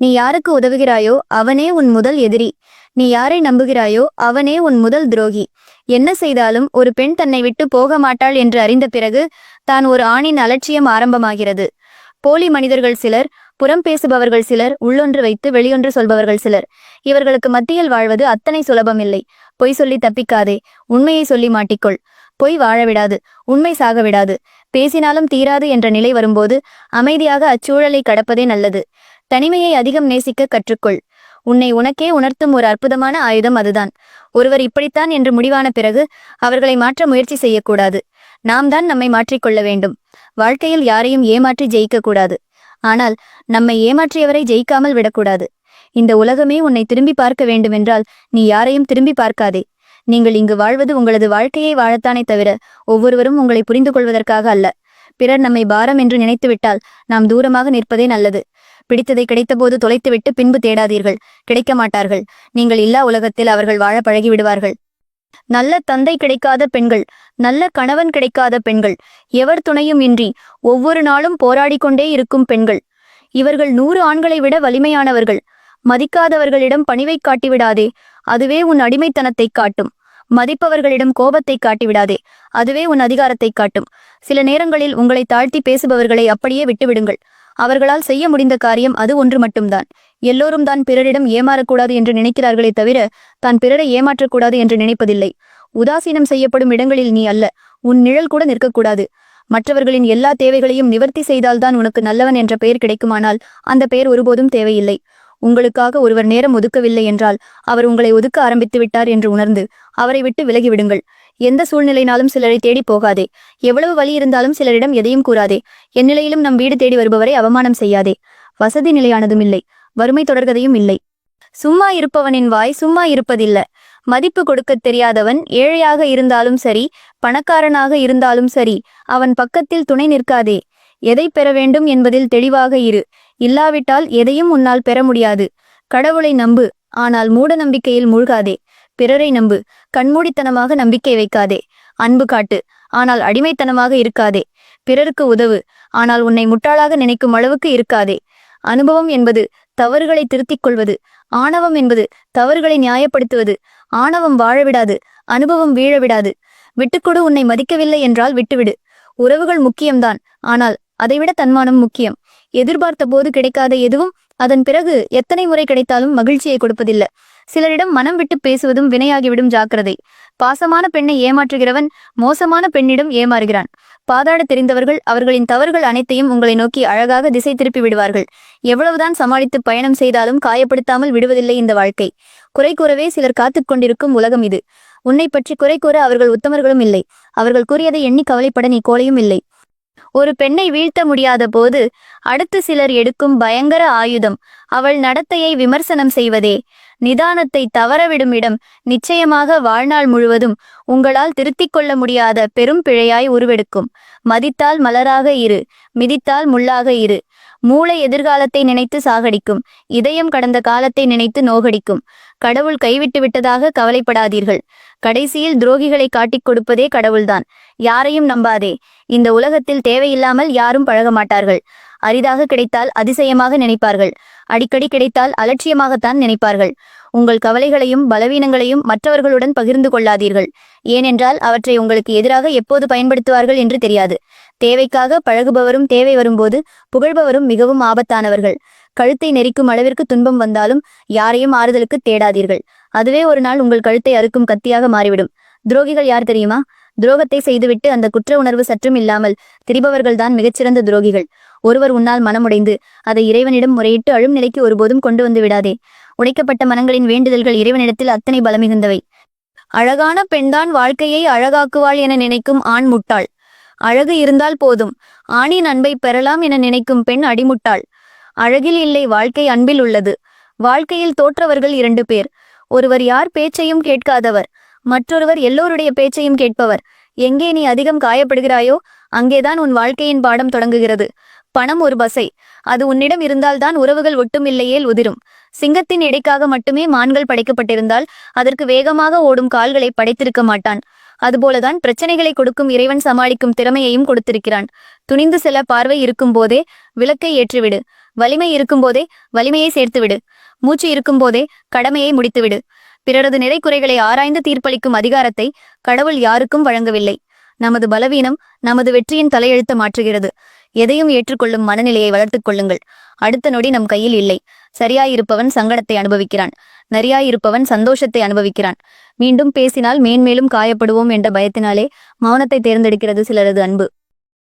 நீ யாருக்கு உதவுகிறாயோ அவனே உன் முதல் எதிரி. நீ யாரை நம்புகிறாயோ அவனே உன் முதல் துரோகி. என்ன செய்தாலும் ஒரு பெண் தன்னை விட்டு போக மாட்டாள் என்று அறிந்த பிறகு தான் ஒரு ஆணின் அலட்சியம் ஆரம்பமாகிறது. போலி மனிதர்கள் சிலர் புறம் பேசுபவர்கள் சிலர் உள்ளொன்று வைத்து வெளியொன்று சொல்பவர்கள் சிலர். இவர்களுக்கு மத்தியில் வாழ்வது அத்தனை சுலபமில்லை. பொய் சொல்லி தப்பிக்காதே உண்மையை சொல்லி மாட்டிக்கொள். பொய் வாழ விடாது உண்மை சாக விடாது பேசினாலும் தீராது என்ற நிலை வரும்போது அமைதியாக அச்சூழலை கடப்பதே நல்லது. தனிமையை அதிகம் நேசிக்க கற்றுக்கொள். உன்னை உனக்கே உணர்த்தும் ஒரு அற்புதமான ஆயுதம் அதுதான். ஒருவர் இப்படித்தான் என்று முடிவான பிறகு அவர்களை மாற்ற முயற்சி செய்யக்கூடாது. நாம் தான் நம்மை மாற்றிக்கொள்ள வேண்டும். வாழ்க்கையில் யாரையும் ஏமாற்றி ஜெயிக்கக்கூடாது ஆனால் நம்மை ஏமாற்றியவரை ஜெயிக்காமல் விடக்கூடாது. இந்த உலகமே உன்னை திரும்பி பார்க்க வேண்டுமென்றால் நீ யாரையும் திரும்பி பார்க்காதே. நீங்கள் இங்கு வாழ்வது உங்களது வாழ்க்கையை வாழத்தானே தவிர ஒவ்வொருவரும் உங்களை புரிந்து கொள்வதற்காக அல்ல. பிறர் நம்மை பாரம் என்று நினைத்துவிட்டால் நாம் தூரமாக நிற்பதே நல்லது. பிடித்ததை கிடைத்தபோது தொலைத்துவிட்டு பின்பு தேடாதீர்கள். கிடைக்க மாட்டார்கள் நீங்கள் இல்லா உலகத்தில் அவர்கள் வாழ பழகி விடுவார்கள் நல்ல தந்தை கிடைக்காத பெண்கள் நல்ல கணவன் கிடைக்காத பெண்கள் எவர் துணையும் இன்றி ஒவ்வொரு நாளும் போராடி கொண்டே இருக்கும் பெண்கள். இவர்கள் நூறு ஆண்களை விட வலிமையானவர்கள். மதிக்காதவர்களிடம் பணிவை காட்டிவிடாதே. அதுவே உன் அடிமைத்தனத்தை காட்டும். மதிப்பவர்களிடம் கோபத்தை காட்டிவிடாதே. அதுவே உன் அதிகாரத்தை காட்டும். சில நேரங்களில் உங்களை தாழ்த்தி பேசுபவர்களை அப்படியே விட்டுவிடுங்கள். அவர்களால் செய்ய முடிந்த காரியம் அது ஒன்று மட்டும்தான். எல்லோரும் தான் பிறரிடம் ஏமாறக்கூடாது என்று நினைக்கிறார்களே தவிர தான் பிறரை ஏமாற்றக்கூடாது என்று நினைப்பதில்லை. உதாசீனம் செய்யப்படும் இடங்களில் நீ அல்ல உன் நிழல் கூட நிற்கக்கூடாது. மற்றவர்களின் எல்லா தேவைகளையும் நிவர்த்தி செய்தால்தான் உனக்கு நல்லவன் என்ற பெயர் கிடைக்குமானால் அந்த பெயர் ஒருபோதும் தேவையில்லை. உங்களுக்காக ஒருவர் நேரம் ஒதுக்கவில்லை என்றால் அவர் உங்களை ஒதுக்க ஆரம்பித்து விட்டார் என்று உணர்ந்து அவரை விட்டு விலகிவிடுங்கள். எந்த சூழ்நிலைனாலும் சிலரை தேடி போகாதே. எவ்வளவு வலி இருந்தாலும் சிலரிடம் எதையும் கூறாதே. என் நிலையிலும் நம் வீடு தேடி வருபவரை அவமானம் செய்யாதே. வசதி நிலையானதும் இல்லை. வறுமை தொடர்கதையும் இல்லை. சும்மா இருப்பவனின் வாய் சும்மா இருப்பதில்ல. மதிப்பு கொடுக்கத் தெரியாதவன் ஏழையாக இருந்தாலும் சரி பணக்காரனாக இருந்தாலும் சரி அவன் பக்கத்தில் துணை நிற்காதே. எதை பெற வேண்டும் என்பதில் தெளிவாக இரு. இல்லாவிட்டால் எதையும் உன்னால் பெற முடியாது. கடவுளை நம்பு. ஆனால் மூட நம்பிக்கையில் மூழ்காதே. பிறரை நம்பு. கண்மூடித்தனமாக நம்பிக்கை வைக்காதே. அன்பு காட்டு. ஆனால் அடிமைத்தனமாக இருக்காதே. பிறருக்கு உதவு. ஆனால் உன்னை முட்டாளாக நினைக்கும் அளவுக்கு இருக்காதே. அனுபவம் என்பது தவறுகளை திருத்திக் கொள்வது. ஆணவம் என்பது தவறுகளை நியாயப்படுத்துவது. ஆணவம் வாழவிடாது அனுபவம் வீழவிடாது விட்டுக்கொடு உன்னை மதிக்கவில்லை என்றால் விட்டுவிடு. உறவுகள் முக்கியம்தான். ஆனால் அதைவிட தன்மானம் முக்கியம். எதிர்பார்த்த போது கிடைக்காத எதுவும் அதன் பிறகு எத்தனை முறை கிடைத்தாலும் மகிழ்ச்சியை கொடுப்பதில்லை. சிலரிடம் மனம் விட்டு பேசுவதும் வினையாகிவிடும் ஜாக்கிரதை. பாசமான பெண்ணை ஏமாற்றுகிறவன் மோசமான பெண்ணிடம் ஏமாறுகிறான். பாதாட தெரிந்தவர்கள் அவர்களின் தவறுகள் அனைத்தையும் உங்களை நோக்கி அழகாக திசை திருப்பி விடுவார்கள். எவ்வளவுதான் சமாளித்து பயணம் செய்தாலும் காயப்படுத்தாமல் விடுவதில்லை இந்த வாழ்க்கை. குறை கூறவே சிலர் காத்து கொண்டிருக்கும் உலகம் இது. உன்னை பற்றி குறை கூற அவர்கள் உத்தமர்களும் இல்லை. அவர்கள் கூறியதை எண்ணி கவலைப்பட நீ கோலையும் இல்லை. ஒரு பெண்ணை வீழ்த்த முடியாத போது அடுத்து சிலர் எடுக்கும் பயங்கர ஆயுதம். அவள் நடத்தையை விமர்சனம் செய்வதே. நிதானத்தை தவறவிடும் இடம். நிச்சயமாக வாழ்நாள் முழுவதும் உங்களால் திருத்திக் கொள்ள முடியாத பெரும் பிழையாய் உருவெடுக்கும். மதித்தால் மலராக இரு. மிதித்தால் முள்ளாக இரு. மூளை எதிர்காலத்தை நினைத்து சாகடிக்கும். இதயம் கடந்த காலத்தை நினைத்து நோகடிக்கும். கடவுள் கைவிட்டு விட்டதாக கவலைப்படாதீர்கள். கடைசியில் துரோகிகளை காட்டிக் கொடுப்பதே கடவுள்தான். யாரையும் நம்பாதே. இந்த உலகத்தில் தேவையில்லாமல் யாரும் பழக மாட்டார்கள். அரிதாக கிடைத்தால் அதிசயமாக நினைப்பார்கள். அடிக்கடி கிடைத்தால் அலட்சியமாகத்தான் நினைப்பார்கள். உங்கள் கவலைகளையும் பலவீனங்களையும் மற்றவர்களுடன் பகிர்ந்து கொள்ளாதீர்கள். ஏனென்றால் அவற்றை உங்களுக்கு எதிராக எப்போது பயன்படுத்துவார்கள் என்று தெரியாது. தேவைக்காக பழகுபவரும் தேவை வரும்போது புகழ்பவரும் மிகவும் ஆபத்தானவர்கள். கழுத்தை நெரிக்கும் அளவிற்கு துன்பம் வந்தாலும் யாரையும் ஆறுதலுக்கு தேடாதீர்கள். அதுவே ஒரு நாள் உங்கள் கழுத்தை அறுக்கும் கத்தியாக மாறிவிடும். துரோகிகள் யார் தெரியுமா? துரோகத்தை செய்துவிட்டு அந்த குற்ற உணர்வு சற்றும் இல்லாமல் திரிபவர்கள்தான் மிகச்சிறந்த துரோகிகள். ஒருவர் உன்னால் மனமுடைந்து அதை இறைவனிடம் முறையிட்டு அழும் நிலைக்கு ஒருபோதும் கொண்டு வந்து விடாதே. உடைக்கப்பட்ட மனங்களின் வேண்டுதல்கள் இறைவனிடத்தில் அத்தனை பலமிகுந்தவை. அழகான பெண்தான் வாழ்க்கையை அழகாக்குவாள் என நினைக்கும் ஆண் முட்டாள். அழகு இருந்தால் போதும். ஆணின் அன்பை பெறலாம் என நினைக்கும் பெண் அடிமுட்டாள். அழகில் இல்லை வாழ்க்கை அன்பில் உள்ளது. வாழ்க்கையில் தோற்றவர்கள் இரண்டு பேர். ஒருவர் யார் பேச்சையும் கேட்காதவர். மற்றொருவர் எல்லோருடைய பேச்சையும் கேட்பவர். எங்கே நீ அதிகம் காயப்படுகிறாயோ அங்கேதான் உன் வாழ்க்கையின் பாடம் தொடங்குகிறது. பணம் ஒரு பசை. அது உன்னிடம் இருந்தால்தான் உறவுகள் ஒட்டும் இல்லையேல் உதிரும். சிங்கத்தின் எடைக்காக மட்டுமே மான்கள் படைக்கப்பட்டிருந்தால் அதற்கு வேகமாக ஓடும் கால்களை படைத்திருக்க மாட்டான். அதுபோலதான் பிரச்சனைகளை கொடுக்கும் இறைவன் சமாளிக்கும் திறமையையும் கொடுத்திருக்கிறான். துணிந்து செல்ல பார்வை இருக்கும்போதே விளக்கை ஏற்றிவிடு. வலிமை இருக்கும்போதே வலிமையை சேர்த்துவிடு. மூச்சு இருக்கும்போதே கடமையை முடித்துவிடு. பிறரது நிறை குறைகளை ஆராய்ந்து தீர்ப்பளிக்கும் அதிகாரத்தை கடவுள் யாருக்கும் வழங்கவில்லை. நமது பலவீனம் நமது வெற்றியின் தலையெழுத்த மாற்றுகிறது. எதையும் ஏற்றுக்கொள்ளும் மனநிலையை வளர்த்துக் கொள்ளுங்கள். அடுத்த நொடி நம் கையில் இல்லை. சரியாயிருப்பவன் சங்கடத்தை அனுபவிக்கிறான். நரியாயிருப்பவன் சந்தோஷத்தை அனுபவிக்கிறான். மீண்டும் பேசினால் மேன்மேலும் காயப்படுவோம் என்ற பயத்தினாலே மௌனத்தை தேர்ந்தெடுக்கிறது சிலரது அன்பு.